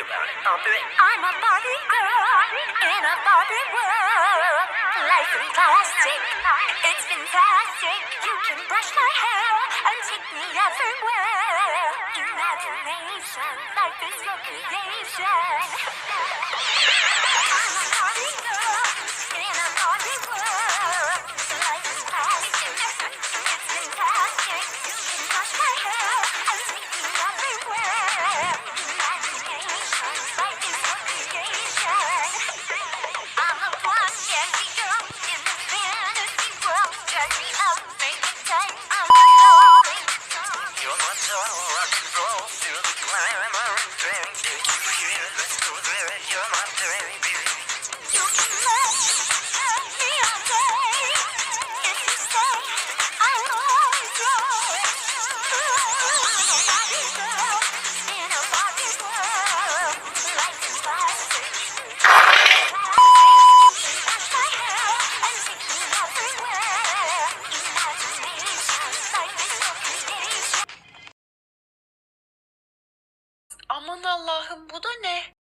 you about it. I'm a Barbie girl in a Barbie world. Life in plastic, it's fantastic. You can brush my hair and take me everywhere. Imagination, life is your creation. Aman Allah'ım bu da ne?